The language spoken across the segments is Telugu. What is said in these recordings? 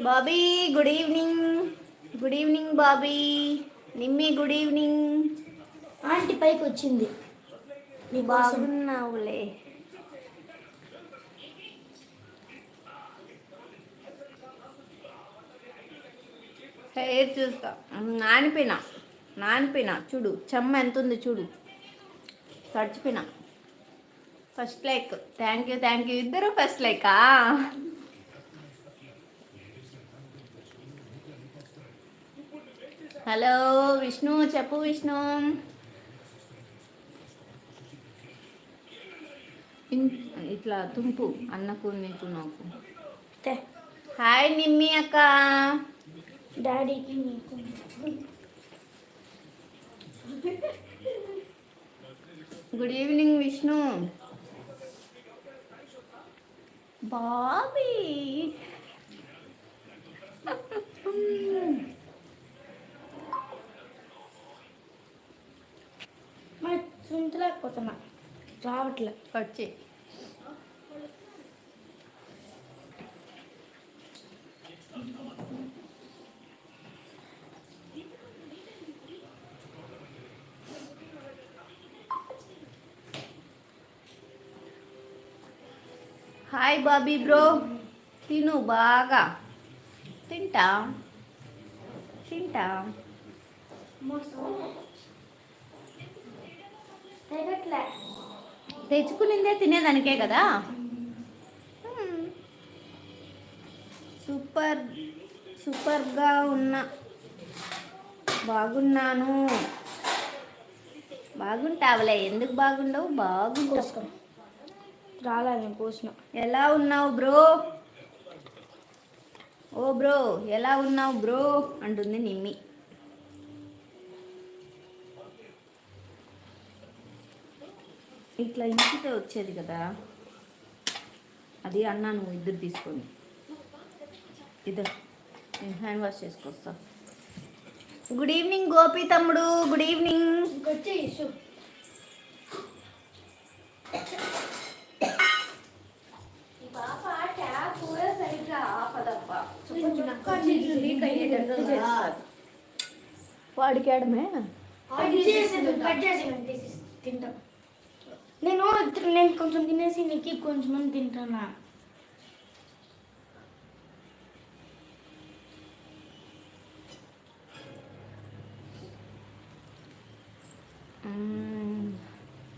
Bobby good evening. Good evening Bobby. Nimmi good evening. Aunty పైకి వచ్చింది. నీ బాగు బాగున్నావులే. హెయిర్ చూస్తా. నానిపోయినా. నానిపోయినా. చూడు చెమ్మ ఎంత ఉంది చూడు. తడిచిపోయినా. First like thank you thank you ఇద్దరు ఫస్ట్ లైకా హలో విష్ణు చెప్పు విష్ణు. ఇట్లా తుంపు అన్నకు నీకు నాకు. హాయ్ నిమ్మి అక్క. డాడీకి నీకు. Good evening Vishnu. బాబీ. మరి చుంచలేకపోతున్నా రావట్లే. వచ్చి. Hi Bobby bro. తిను బాగా. తింటా. తింటా. తెచ్చుకునిందే తినేదానికే కదా. సూపర్ సూపర్గా ఉన్నా. బాగున్నాను. బాగుంటావులే ఎందుకు బాగుండవు? బాగుంటావు. రాలే నేను కోసిన. ఎలా ఉన్నావు బ్రో? ఓ బ్రో ఎలా ఉన్నావు బ్రో? అంటుంది నిమ్మి. ఇట్లా ఇంటితే వచ్చేది కదా. అది అన్నా నువ్వు ఇద్దరు తీసుకొని. ఇద్దరు నేను హ్యాండ్ వాష్ చేసుకొస్తా. గుడ్ ఈవినింగ్ గోపి తమ్ముడు గుడ్ ఈవినింగ్. వాడికి ఆడమే తింటా. నేను నేను కొంచెం తినేసి నీకు కొంచెం తింటానా?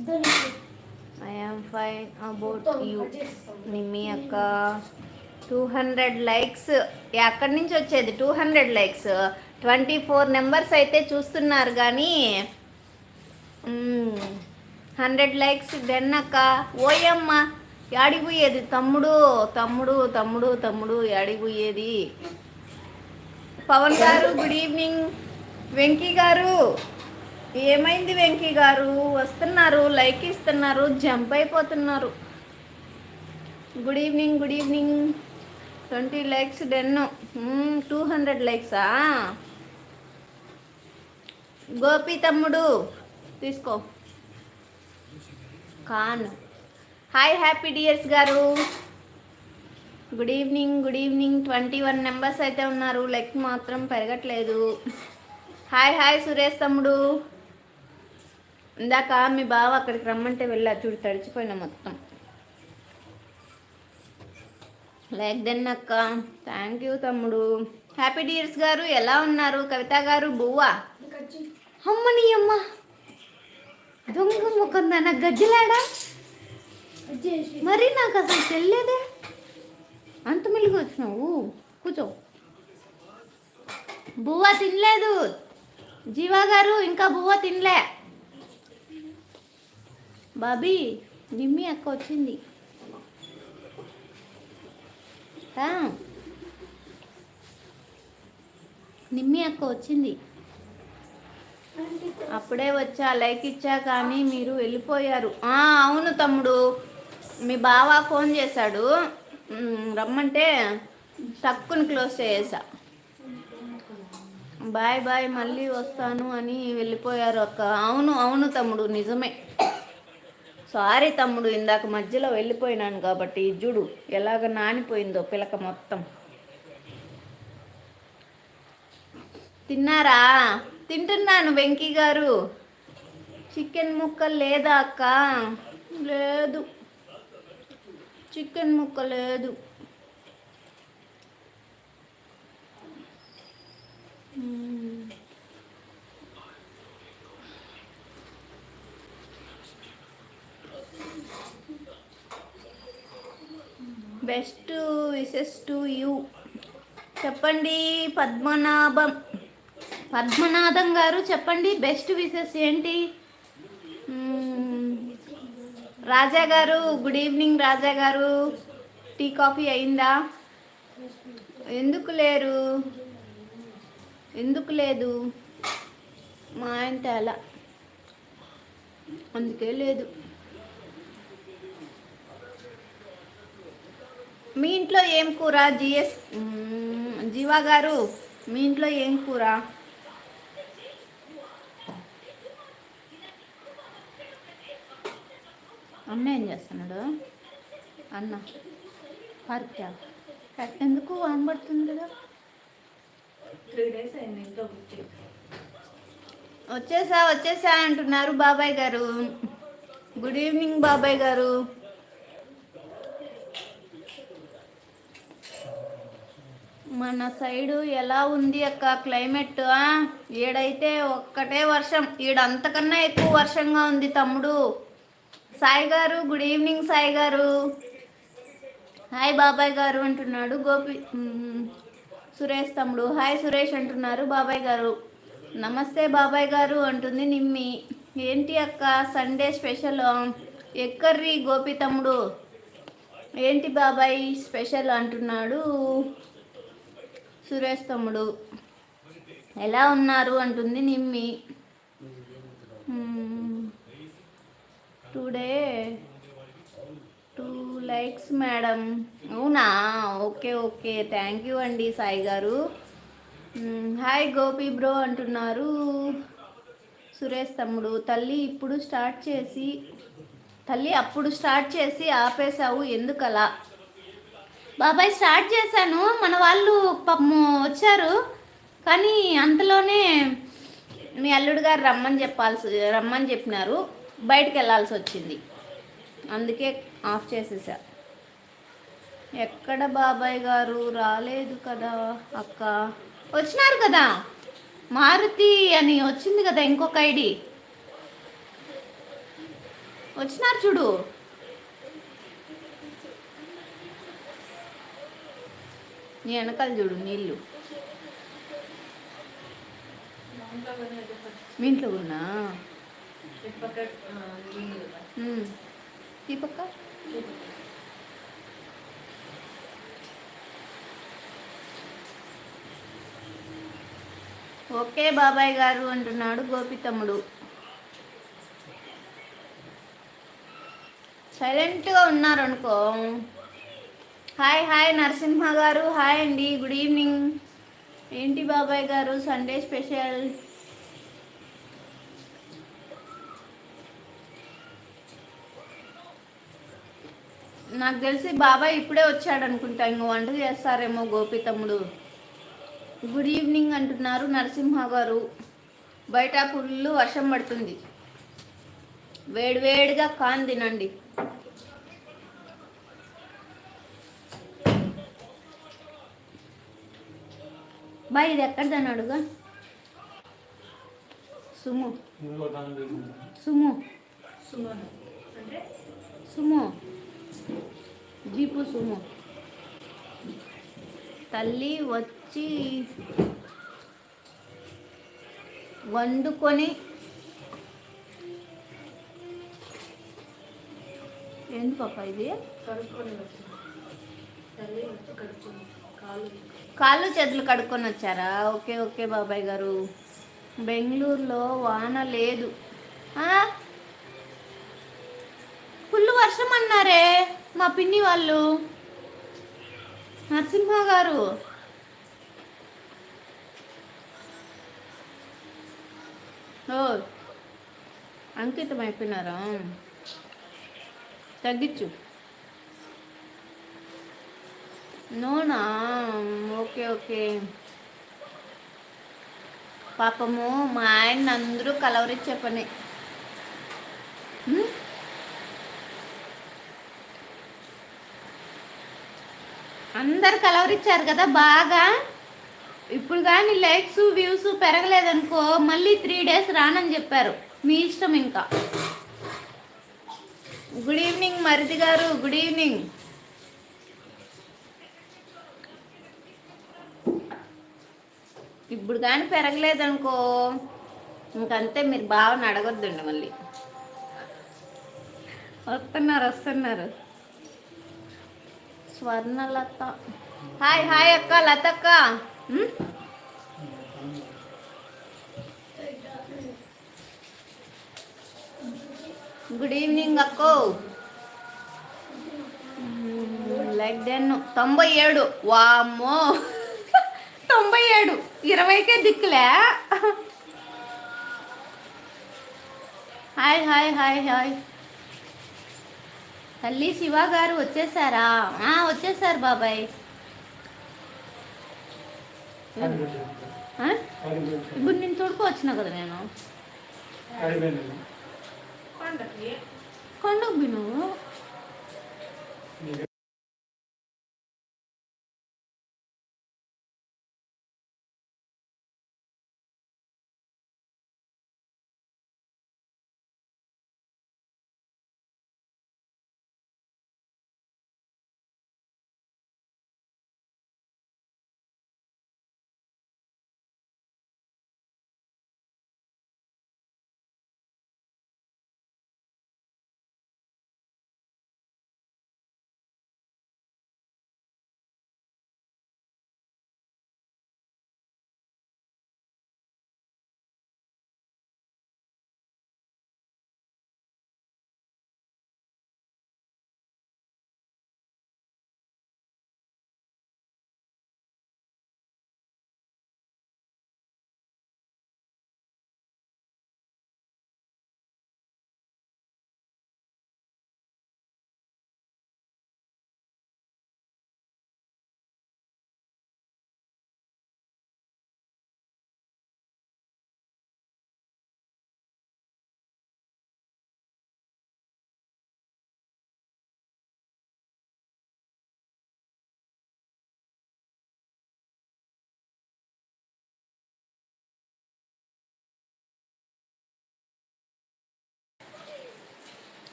ఇదో నీకు. I am fine about you. Nimmi అక్క. టూ హండ్రెడ్ లైక్స్ ఎక్కడి నుంచి వచ్చేది? Two hundred likes twenty four numbers అయితే చూస్తున్నారు కానీ హండ్రెడ్ లైక్స్ డెన్ అక్క ఓయమ్మ యాడిపోయేది? తమ్ముడు తమ్ముడు తమ్ముడు తమ్ముడు యాడిపోయేది? పవన్ గారు గుడ్ ఈవినింగ్. వెంకీ గారు ఏమైంది వెంకీ గారు? వస్తున్నారు లైక్ ఇస్తున్నారు జంప్ అయిపోతున్నారు. Good evening good evening. Twenty likes then. Two hundred లైక్సా? Gopi తమ్ముడు తీసుకో. ఖాన్ హాయ్ హ్యాపీ డియర్స్ గారు. Good evening good evening. Twenty one numbers అయితే ఉన్నారు. లెక్ మాత్రం పెరగట్లేదు. హాయ్ హాయ్ సురేష్ తమ్ముడు. ఇందాక మీ బావ అక్కడికి రమ్మంటే వెళ్ళా. చూడు తడిచిపోయినా మొత్తం. లైక్ దెన్ అక్క. థ్యాంక్ యూ తమ్ముడు. హ్యాపీ డియర్స్ గారు ఎలా ఉన్నారు? కవిత గారు బువ్వా. అమ్మని అమ్మ. దొంగ ముఖం దాన గజ్జలాడా? మరి నాకు అసలు తెలియదే. అంత మెలుగు వచ్చినావు? కూర్చో. బువ్వ తినలేదు. జీవా గారు ఇంకా బువ్వ తినలే. బాబీ నిమ్మి అక్క వచ్చింది. నిమ్మి అక్క వచ్చింది. అప్పుడే వచ్చా లైక్ ఇచ్చా కానీ మీరు వెళ్ళిపోయారు. ఆ, అవును తమ్ముడు. మీ బావ ఫోన్ చేశాడు. రమ్మంటే టక్కుని క్లోజ్ చేసా బాయ్ బాయ్ మళ్ళీ వస్తాను అని వెళ్ళిపోయారు అక్క. అవును అవును తమ్ముడు నిజమే. సారీ తమ్ముడు ఇందాక మధ్యలో వెళ్ళిపోయినాను కాబట్టి జుడు ఎలాగ నానిపోయిందో పిలక మొత్తం. తిన్నారా? తింటున్నాను వెంకీ గారు. చికెన్ ముక్క లేదా అక్క? లేదు. చికెన్ ముక్క లేదు. Best wishes to you. చెప్పండి పద్మనాభం. పద్మనాథం గారు చెప్పండి బెస్ట్ విషెస్ ఏంటి? రాజా గారు గుడ్ ఈవినింగ్ రాజా గారు. టీ కాఫీ అయిందా? ఎందుకు లేరు? ఎందుకు లేదు? మా ఆయన తేలా అందుకే లేదు. మీ ఇంట్లో ఏం కూర? జిఎస్? జీవా గారు మీ ఇంట్లో ఏం కూర? అన్న ఏం చేస్తున్నాడు? అన్న పార్క్ ఎందుకు అనబడుతుంది కదా? త్రీ డేస్ అయింది ఇంట్లో వచ్చి వచ్చేసా వచ్చేసా అంటున్నారు బాబాయ్ గారు. గుడ్ ఈవినింగ్ బాబాయ్ గారు. మన సైడు ఎలా ఉంది అక్క క్లైమేట్? ఈడైతే ఒక్కటే వర్షం. ఈడ అంతకన్నా ఎక్కువ వర్షంగా ఉంది తమ్ముడు. సాయి గారు గుడ్ ఈవినింగ్ సాయి గారు. హాయ్ బాబాయ్ గారు అంటున్నాడు. గోపి సురేష్ తమ్ముడు. హాయ్ సురేష్ అంటున్నారు బాబాయ్ గారు. నమస్తే బాబాయ్ గారు అంటుంది నిమ్మి. ఏంటి అక్క సండే స్పెషల్? ఎగ్ గోపి తమ్ముడు? ఏంటి బాబాయ్ స్పెషల్ అంటున్నాడు సురేష్ తమ్ముడు. ఎలా ఉన్నారు అంటుంది Nimmi. Today. Two likes madam. అవునా? Okay okay. థ్యాంక్ యూ అండి సాయి గారు. హాయ్ గోపి బ్రో అంటున్నారు. సురేష్ తమ్ముడు తల్లి ఇప్పుడు స్టార్ట్ చేసి తల్లి అప్పుడు స్టార్ట్ చేసి ఆపేశావు ఎందుకలా? బాబాయ్ స్టార్ట్ చేశాను. మన వాళ్ళు పాపము వచ్చారు. కానీ అంతలోనే మీ అల్లుడు గారు రమ్మని చెప్పాల్సి రమ్మని చెప్పినారు. బయటికి వెళ్ళాల్సి వచ్చింది అందుకే ఆఫ్ చేసేసా. ఎక్కడ బాబాయ్ గారు? రాలేదు కదా అక్క. వచ్చినారు కదా. మారుతి అని వచ్చింది కదా ఇంకొక ఐడి. వచ్చినారు చూడు. నీ వెనకాల చూడు నీళ్ళు. మీ ఇంట్లో ఉన్నా ఈ పక్క hmm. ఓకే బాబాయ్ గారు అంటున్నాడు గోపి తమ్ముడు. సైలెంట్గా ఉన్నారు అనుకో హాయ్ హాయ్ నరసింహ గారు. హాయ్ అండి గుడ్ ఈవినింగ్. ఏంటి బాబాయ్ గారు సండే స్పెషల్? నాకు తెలిసి బాబాయ్ ఇప్పుడే వచ్చాడు అనుకుంటా ఇంకో వంట చేస్తారేమో గోపి తమ్ముడు. గుడ్ ఈవినింగ్ అంటున్నారు నరసింహ గారు. బయట ఫుల్ వర్షం పడుతుంది. వేడివేడిగా కాన్ తినండి. బాయ్ ఇది ఎక్కడిదని అడుగా? సుము. సుము. సుము. జీపు సుము. తల్లి వచ్చి వండుకొని ఏంది పాప ఇది? కాళ్ళు చేతులు కడుక్కొని వచ్చారా? ఓకే ఓకే బాబాయ్ గారు. బెంగళూరులో వాన లేదు. వర్షం అన్నారే మా పిన్ని వాళ్ళు? నరసింహ గారు. ఓ అంకితం అయిపోయినారా తగ్గించు. నూనా? Okay okay. పాపము మా ఆయన అందరూ కలవరిచ్చే పని. అందరు కలవరిచ్చారు కదా బాగా. ఇప్పుడు కానీ లైక్స్ వ్యూస్ పెరగలేదనుకో మళ్ళీ త్రీ డేస్ రానని చెప్పారు. మీ ఇష్టం ఇంకా. గుడ్ ఈవినింగ్ మరిది గారు గుడ్ ఈవినింగ్. ఇప్పుడు కానీ పెరగలేదనుకో ఇంకంతే మీరు బాగా అడగొద్దండి మళ్ళీ. వస్తున్నారు వస్తున్నారు. స్వర్ణలత. హాయ్ హాయ్ అక్క లత అక్క ఉమ్? గుడ్ ఈవినింగ్ అక్కో. లైక్ దెన్ తొంభై ఏడు. వామ్మో. తొంభై ఏడు. ఇరవైకే దిక్కులే. హాయ్ హాయ్ హాయ్ హాయ్ తల్లి శివ గారు వచ్చేసారా? వచ్చేసారు బాబాయ్? ఇప్పుడు నేను తోడుకోవచ్చిన కదా నేను. కొండకు బిను.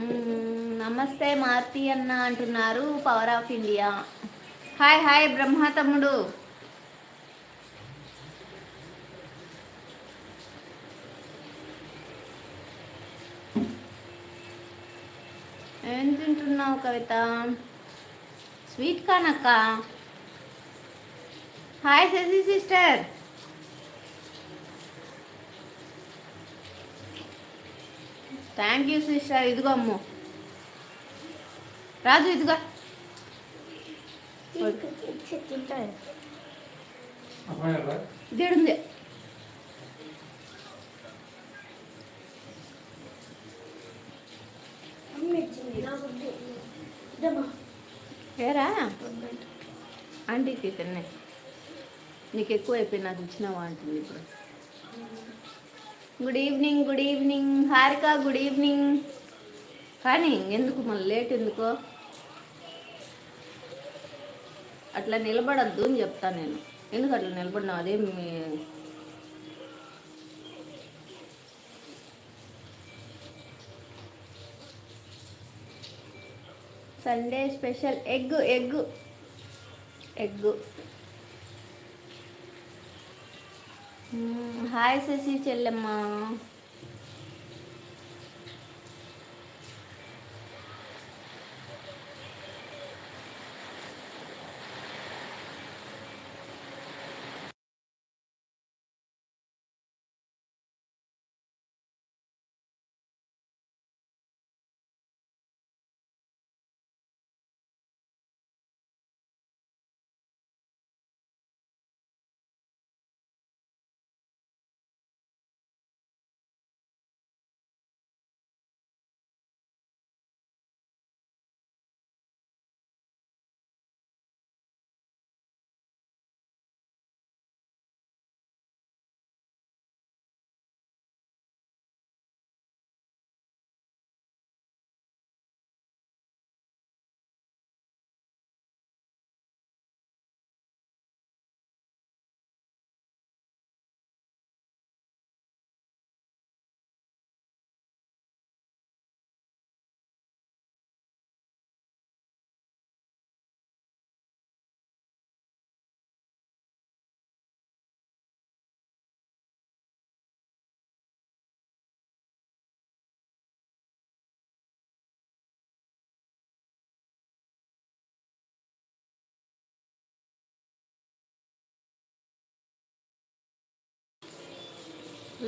నమస్తే మార్తి అన్న అంటున్నారు power of India hi hi Brahma తమ్ముడు. ఏం తింటున్నావు Kavitha? Sweet కానక్క? Hi Sashi sister thank you sister ఇదిగో అమ్ము. రాజు ఇదిగో. తింటారు ఇదేడుంది. ఏరా? ఆంటీకి తిన్నాయి నీకు ఎక్కువ అయిపోయి నాకు ఇచ్చినావా అంటుంది ఇప్పుడు. Good evening good evening Harika good evening కానీ ఎందుకు మళ్ళీ లేట్ ఎందుకో? అట్లా నిలబడద్దు అని చెప్తాను నేను. ఎందుకు అట్లా నిలబడినా అదే మీ Sunday special egg egg egg hi Sashi చెల్లెమ్మ.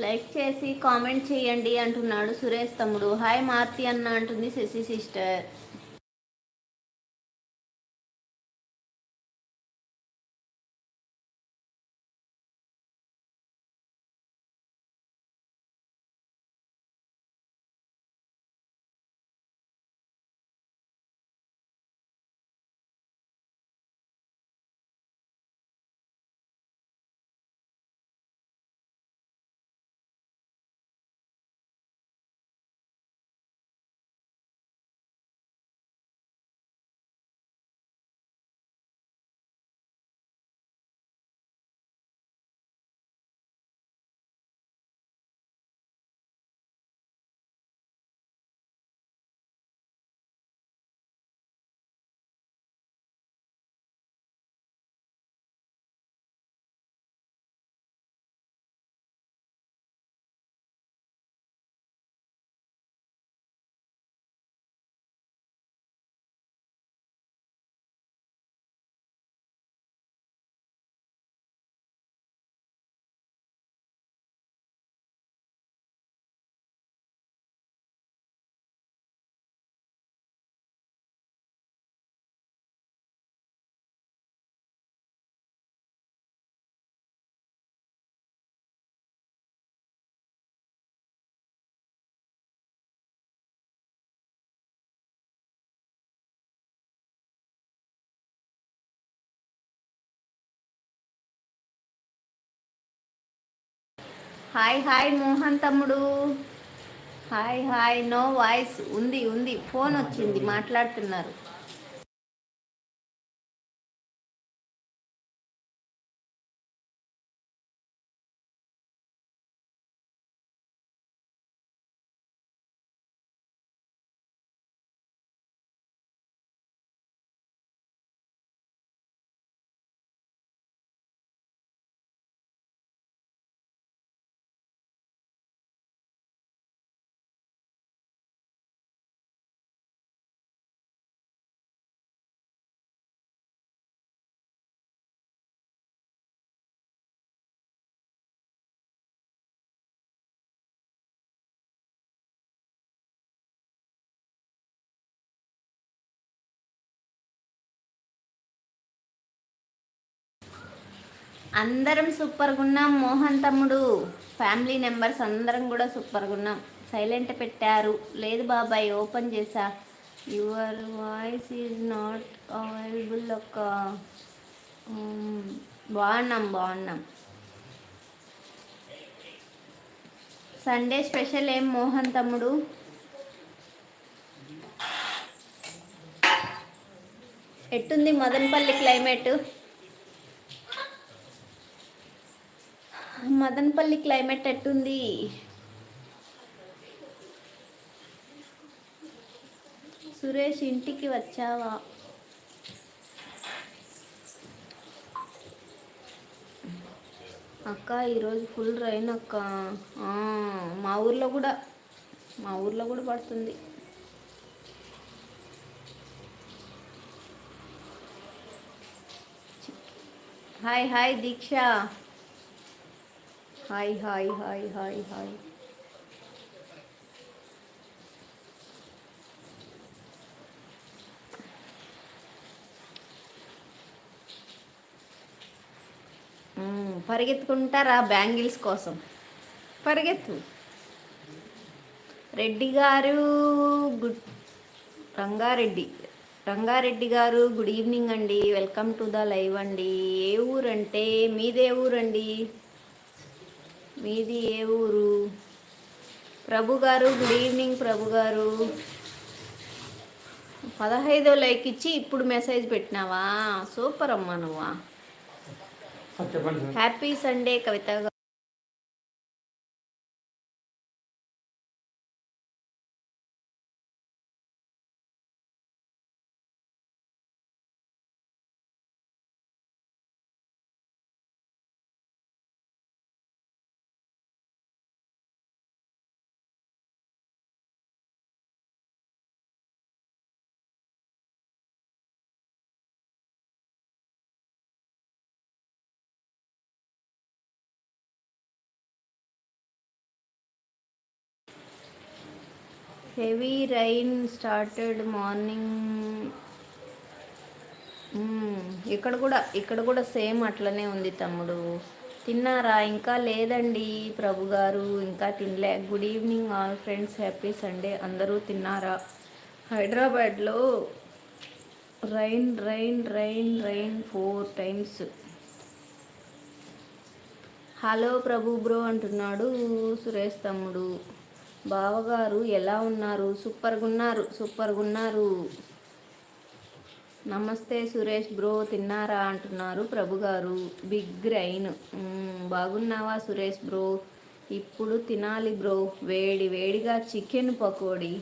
లైక్ చేసి కామెంట్ చేయండి అంటున్నాడు సురేష్ తమ్ముడు. హాయ్ మార్తి అన్న అంటుంది Sashi sister. Hi hi Mohan తమ్ముడు. Hi hi. నో వాయిస్ ఉంది ఉంది. ఫోన్ వచ్చింది మాట్లాడుతున్నారు. అందరం సూపర్గా ఉన్నాం మోహన్ తమ్ముడు. ఫ్యామిలీ మెంబర్స్ అందరం కూడా సూపర్గా ఉన్నాం సైలెంట్ పెట్టారు. లేదు బాబాయ్ ఓపెన్ చేసా your voice is not available ఒక బాగున్నాం బాగున్నాం. సండే స్పెషల్ ఏం మోహన్ తమ్ముడు? ఎట్టుంది మదనపల్లి క్లైమేట్? మదనపల్లి క్లైమేట్ ఎట్టుంది? సురేష్ ఇంటికి వచ్చావా? అక్క ఈరోజు ఫుల్ రైన్ అక్క. మా ఊర్లో కూడా మా ఊర్లో కూడా పడుతుంది. Hi hi Deeksha. Hi hi hi hi hi పరిగెత్తుకుంటారా bangles కోసం? పరిగెత్తు. రెడ్డి గారు గుడ్ రంగారెడ్డి. రంగారెడ్డి గారు గుడ్ ఈవినింగ్ అండి. వెల్కమ్ టు ద లైవ్ అండి. ఏ ఊరంటే మీదే ఊరండి. మీది ఏ ఊరు? ప్రభు గారు గుడ్ ఈవినింగ్ ప్రభు గారు పదహైదో లైక్ ఇచ్చి ఇప్పుడు మెసేజ్ పెట్టినావా? సూపర్ అమ్మా నువ్వా happy Sunday Kavitha heavy rain started morning. ఇక్కడ కూడా ఇక్కడ కూడా సేమ్ అట్లనే ఉంది తమ్ముడు. తిన్నారా? ఇంకా లేదండి ప్రభు గారు. ఇంకా తినలే. Good evening all friends. Happy Sunday. అందరూ తిన్నారా? హైదరాబాద్లో rain rain rain rain four times. Hello Prabhu bro అంటున్నాడు సురేష్ తమ్ముడు. బావగారు ఎలా ఉన్నారు? సూపర్గా ఉన్నారు సూపర్గా ఉన్నారు నమస్తే సురేష్ బ్రో తిన్నారా? అంటున్నారు ప్రభు గారు బిగ్ రైన్ బాగున్నావా సురేష్ బ్రో? ఇప్పుడు తినాలి బ్రో. వేడి వేడిగా చికెన్ పకోడీ.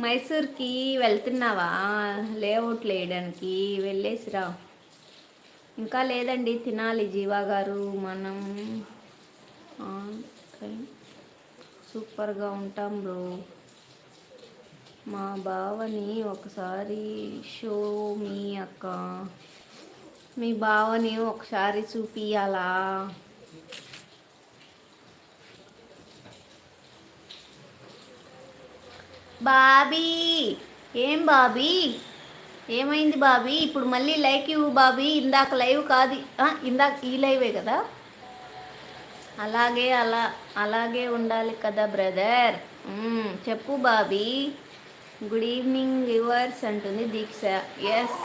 మైసూర్కి వెళ్తున్నావా? లేఅవుట్ వేయడానికి వెళ్ళేసిరా. ఇంకా లేదండి తినాలి జీవా గారు మనం ఓకే. సూపర్గా ఉంటాం బ్రో. మా బావని ఒకసారి షో మీ అక్క. మీ బావని ఒకసారి చూపియాలా బాబీ! ఏం బాబీ? ఏమైంది బాబీ? ఇప్పుడు మళ్ళీ లైక్ ఇవ్వు బాబీ. ఇందాక లైవ్ కాదు. ఇందాక ఈ లైవే కదా? అలాగే అలా అలాగే ఉండాలి కదా బ్రదర్. చెప్పు బాబీ. గుడ్ ఈవినింగ్ వ్యూవర్స్ అంటుంది దీక్ష. ఎస్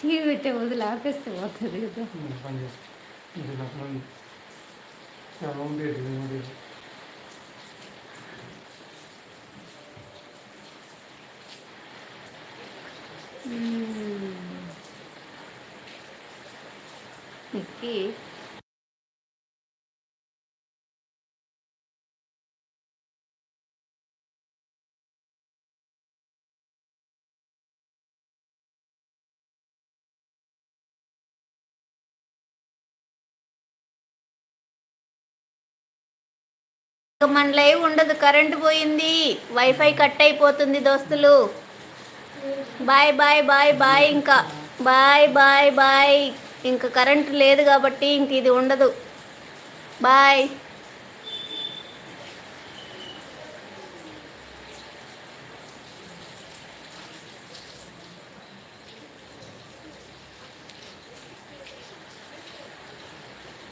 టీవీ పెట్టే వదిలి ఆపేస్తే పోతుంది కదా. చేస్తాను మన లైవ్ ఉండదు కరెంట్ పోయింది. వైఫై కట్ అయిపోతుంది దోస్తులు. బాయ్ బాయ్ బాయ్ బాయ్ ఇంకా బాయ్ బాయ్ బాయ్ ఇంకా కరెంటు లేదు కాబట్టి ఇంక ఇది ఉండదు. బాయ్